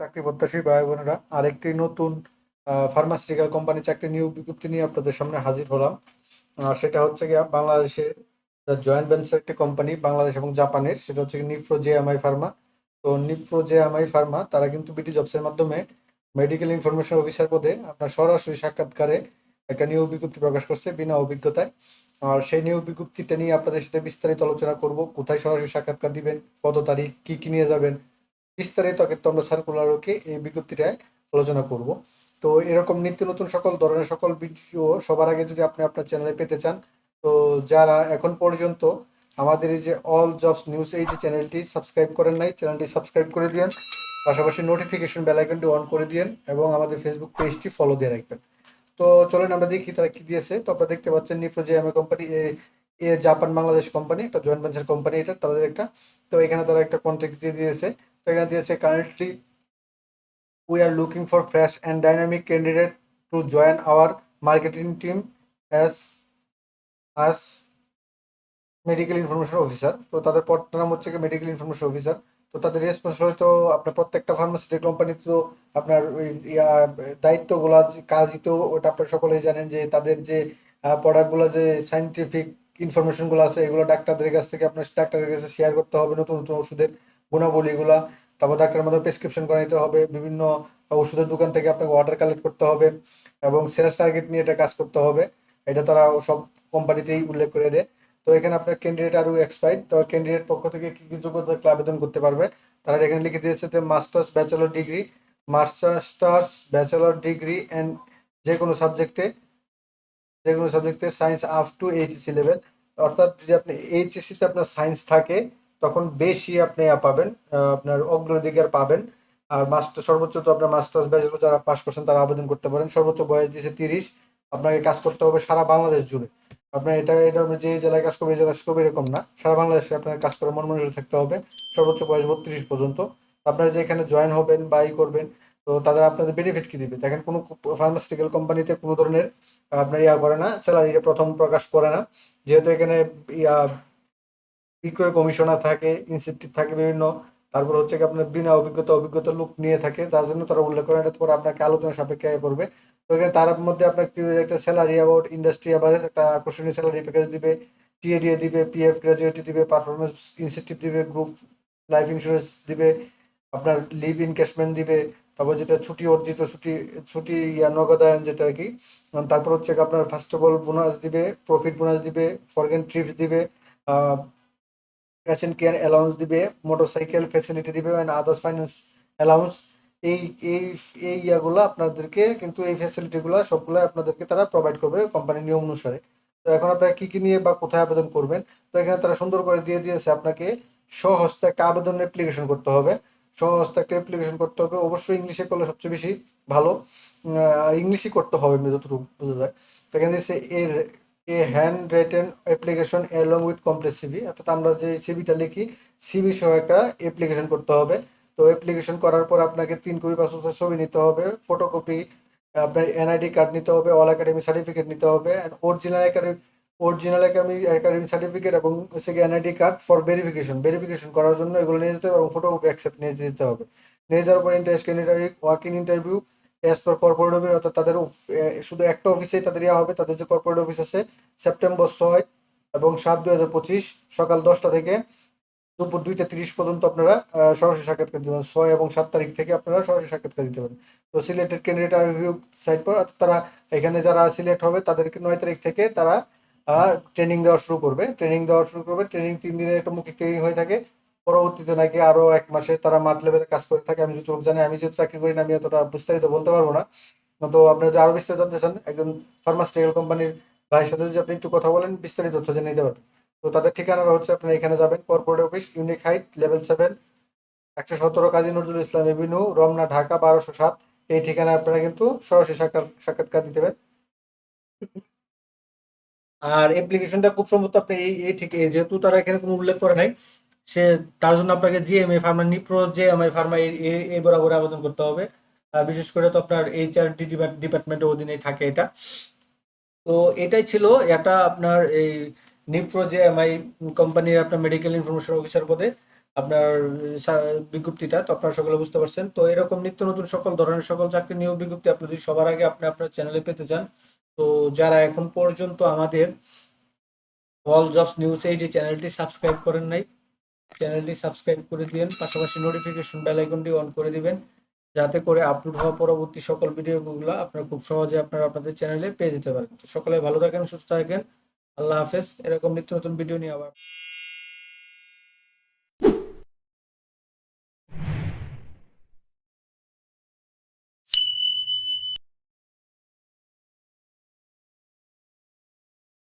চাকরি প্রত্যাশী ভাই বোনেরা আরেকটি নতুন ফার্মাসিউটিক্যাল কোম্পানি চাকরি নিয়োগ বিজ্ঞপ্তি নিয়ে আপনাদের সামনে হাজির হলাম। সেটা হচ্ছে গিয়া বাংলাদেশের জয়েন্ট ভেঞ্চার একটি কোম্পানি বাংলাদেশ এবং জাপানের, সেটা হচ্ছে নিফ্রো জেএমআই ফার্মা তো নিফ্রো জেএমআই ফার্মা তারা কিন্তু বিটি জবসের মাধ্যমে মেডিকেল ইনফরমেশন অফিসার পদে আপনার সরাসরি সাক্ষাৎকারে একটা নিয়োগ বিজ্ঞপ্তি প্রকাশ করছে বিনা অভিজ্ঞতায়। আর সেই নিয়োগ বিজ্ঞপ্তিটা নিয়ে আপনাদের সাথে বিস্তারিত আলোচনা করব। কোথায় সরাসরি সাক্ষাৎকার দিবেন? কত তারিখ? কি কি নিয়ে যাবেন? বিস্তারিত কিন্তু আমরা সার্কুলারকে এই বিজ্ঞপ্তিটায় আলোচনা করব। তো এরকম নিত্য নতুন সকল ধরনের সকল ভিডিও সবার আগে যদি আপনি আপনার চ্যানেলে পেতে চান, তো যারা এখন পর্যন্ত আমাদের এই যে অল জবস নিউজ এই যে চ্যানেলটি সাবস্ক্রাইব করেন নাই চ্যানেলটি সাবস্ক্রাইব করে দিয়েন, পাশাপাশি নোটিফিকেশন বেল আইকনটি অন করে দিয়েন এবং আমাদের ফেসবুক পেজটি ফলো দিয়ে রাখবেন। তো চলেন আমরা দেখি তারা কি দিয়েছে। তো আপনারা দেখতে পাচ্ছেন নিপ্রো যে এম কোম্পানি এ জাপান বাংলাদেশ কোম্পানি একটা জয়েন্ট ভেঞ্চার কোম্পানি এটা, তাদের একটা। তো এখানে তারা একটা কন্ট্যাক্ট দিয়ে দিয়েছে। তো এখানে দিয়েছে currently we are looking for fresh and dynamic candidate to join our marketing team as as medical information officer তো তাদের পদটার নাম হচ্ছে মেডিকেল ইনফরমেশন অফিসার তো তাদের রেসপন্সিবিলিটি তো আপনার প্রত্যেকটা ফার্মাসিটি কোম্পানি তো আপনার ইয়া, দায়িত্বগুলো কাজই তো ওটা আপনার সকলেই জানেন যে তাদের যে প্রোডাক্টগুলো যে সাইন্টিফিক ইনফরমেশনগুলো আছে, এগুলো ডাক্তারদের কাছ থেকে আপনার ডাক্তারের কাছে শেয়ার করতে হবে নতুন নতুন ওষুধের। গুণাবলীগুলা, তারপর ডাক্তারের মধ্যে প্রেসক্রিপশন করাইতে হবে, বিভিন্ন ওষুধের দোকান থেকে আপনাকে অর্ডার কালেক্ট করতে হবে এবং সেলস টার্গেট নিয়ে এটা কাজ করতে হবে। এটা তারা সব কোম্পানিতেই উল্লেখ করে দেয়। তো এখানে আপনার ক্যান্ডিডেট আরও এক্সপাইড তো ক্যান্ডিডেট পক্ষ থেকে কি কি যোগ্যতা আবেদন করতে পারবে, তারা এখানে লিখে দিয়েছে যে masters bachelor degree masters bachelor degree and যে কোনো সাবজেক্টে যে কোনো সাবজেক্টে science up to HSC level অর্থাৎ যদি আপনি এইচএসিতে আপনার সায়েন্স থাকে তখন বেশি আপনি পাবেন আপনার অগ্রাধিকার পাবেন। আর মাস্টার, সর্বোচ্চ তো আপনার মাস্টার্স ব্যাচেলর যারা পাস করছেন তারা আবেদন করতে পারেন। সর্বোচ্চ বয়স দিয়েছে তিরিশ, আপনাকে কাজ করতে হবে সারা বাংলাদেশ জুড়ে। আপনার এটা এটা যে জেলায় কাজ করবে জেলায় কাজ করবে এরকম না। সারা বাংলাদেশে আপনার কাজ করে মন মনে থাকতে হবে, সর্বোচ্চ বয়স বত্রিশ পর্যন্ত। আপনারা যে এখানে জয়েন হবেন বা ই করবেন, তো তাদের আপনাদের বেনিফিট কি দিবে? দেখেন কোনো ফার্মাসিউটিক্যাল কোম্পানিতে কোনো ধরনের আপনার ইয়া করে না স্যালারিটা প্রথম প্রকাশ করে না। যেহেতু এখানে ইয়া বিক্রয় কমিশনার থাকে ইনসেন্টিভ থাকে বিভিন্ন। তারপর হচ্ছে কি আপনার বিনা অভিজ্ঞতা অভিজ্ঞতা লোক নিয়ে থাকে। তার জন্য তারা উল্লেখ করে এটা পরে আপনাকে আলোচনা সাপেক্ষে করবে। তো এখানে তার মধ্যে আপনার একটা স্যালারি অ্যাবাউট ইন্ডাস্ট্রি অ্যাভারেজ একটা আকর্ষণীয় স্যালারি প্যাকেজ দিবে টিএডিএ দিবে পিএফ গ্রাজুয়েটি দিবে পারফরমেন্স ইনসেন্টিভ দিবে গ্রুপ লাইফ ইন্স্যুরেন্স দিবে, আপনার লিভ ইনকেশমেন্ট দিবে, তারপর যেটা ছুটি অর্জিত, ছুটি ছুটি ইয়া নগদায়ন যেটা আর কি। তারপর হচ্ছে আপনার ফার্স্ট অফ অল বোনাস দিবে প্রফিট বোনাস দিবে ফরগেন ট্রিপস দিবে পেশেন্ট কেয়ার অ্যালাউন্স দিবে মোটরসাইকেল ফ্যাসিলিটি দিবে অ্যান্ড আদার্স ফাইন্যান্স অ্যালাউন্স এই এই এই ইয়াগুলো আপনাদেরকে কিন্তু এই ফ্যাসিলিটিগুলো সবগুলো আপনাদেরকে তারা প্রোভাইড করবে কোম্পানির নিয়ম অনুসারে। তো এখন আপনারা কী কী নিয়ে বা কোথায় আবেদন করবেন? তো এখানে তারা সুন্দর করে দিয়ে দিয়েছে আপনাকে স্বহস্তে একটা আবেদন অ্যাপ্লিকেশন করতে হবে। স্বহস্তে একটা অ্যাপ্লিকেশন করতে হবে। অবশ্যই ইংলিশে করলে সবচেয়ে বেশি ভালো। ইংলিশই করতে হবে যতটুকু বোঝা যায়। তো এখানে এর এ hand written application along with complete CV অর্থাৎ আমরা যে সিবিটা লিখি সিবি সহ একটা অ্যাপ্লিকেশন করতে হবে। তো অ্যাপ্লিকেশন করার পর আপনাকে তিন কপি পাসপোর্টের ছবি নিতে হবে ফটোকপি আপনার এনআইডি কার্ড নিতে হবে অল একাডেমি সার্টিফিকেট নিতে হবে original academy original academy academy certificate এবং হচ্ছে NID card for verification verification করার জন্য এগুলো নিয়ে যেতে হবে এবং ফটোকপি অ্যাকসেপ্ট নিয়ে যেতে হবে। নিয়ে যাওয়ার পর interest interview working interview as per corporate হবে অর্থাৎ তাদের শুধু একটা অফিসেই তাদের ইয়া হবে, তাদের যে কর্পোরেট অফিস আছে সেপ্টেম্বর ছয় এবং সাত দুই হাজার পঁচিশ, সকাল দশটা থেকে দুপুর দুইটা তিরিশ পর্যন্ত আপনারা সরাসরি সাক্ষাৎকার দিতে পারেন। ছয় এবং সাত তারিখ থেকে আপনারা সরাসরি সাক্ষাৎকার দিতে পারেন। তো সিলেক্টেড ক্যান্ডিডেট রিভিউ সাইট পর তারা এখানে যারা সিলেক্ট হবে, তাদেরকে নয় তারিখ থেকে তারা ট্রেনিং দেওয়া শুরু করবে। ট্রেনিং দেওয়া শুরু করবে। ট্রেনিং তিন দিনের একটা মুখে ট্রেনিং হয়ে থাকে। পরবর্তীতে নাকি আরও এক মাসে তারা মাঠ লেভেলে কাজ করে থাকে, আমি যতটুকু জানি, আমি যেহেতু চাকরি করি না, আমি এতটা বিস্তারিত বলতে পারব না। তো আপনারা যদি আরও বিস্তারিত জানতে চান, একজন ফার্মাস্টিক্যাল কোম্পানির ভাইয়ের সাথে যদি আপনি একটু কথা বলেন, বিস্তারিত তথ্য জেনে নিতে পারবেন তো তাদের ঠিকানাটা হচ্ছে আপনারা এখানে যাবেন corporate office unique height level seven একশো সতেরো কাজী নজরুল ইসলাম এভিনিউ রমনা, ঢাকা, বারোশো সাত। এই ঠিকানা আপনারা কিন্তু সরাসরি সাক্ষাৎ, সাক্ষাৎকার দিতে পারেন। আর অ্যাপ্লিকেশনটা খুব সম্ভবত আপনি এই ঠিক যেহেতু তারা এখানে কোনো উল্লেখ করে নাই সে তার জন্য আপনাকে GMA pharma Nipro, GMI pharma এই বরাবর আবেদন করতে হবে। বিশেষ করে তো আপনার এইচআর ডিপার্টমেন্টের অধীনেই থাকে এটা। তো এটাই ছিল এটা আপনার এই নিপ্রো যে জিএমআই কোম্পানির আপনার মেডিকেল ইনফরমেশন অফিসার পদে আপনার বিজ্ঞপ্তিটা। তো আপনারা সকলে বুঝতে পারছেন। তো এরকম নিত্য নতুন সকল ধরনের সকল চাকরি নিয়োগ বিজ্ঞপ্তি আপনি যদি সবার আগে আপনি আপনার চ্যানেলে পেতে চান, তো যারা এখন পর্যন্ত আমাদের অল জবস নিউজ এই যে চ্যানেলটি সাবস্ক্রাইব করেন নাই চ্যানেলটি সাবস্ক্রাইব করে দিবেন পাশাপাশি নোটিফিকেশন বেল আইকনটি অন করে দিবেন, যাতে করে আপলোড হওয়া পরবর্তী সকল ভিডিওগুলো আপনারা খুব সহজে আপনারা আপনাদের চ্যানেলে পেয়ে যেতে পারেন। সকলে ভালো থাকেন, সুস্থ থাকেন, আল্লাহ হাফেজ, এরকম নিত্য নতুন ভিডিও নিয়ে আবার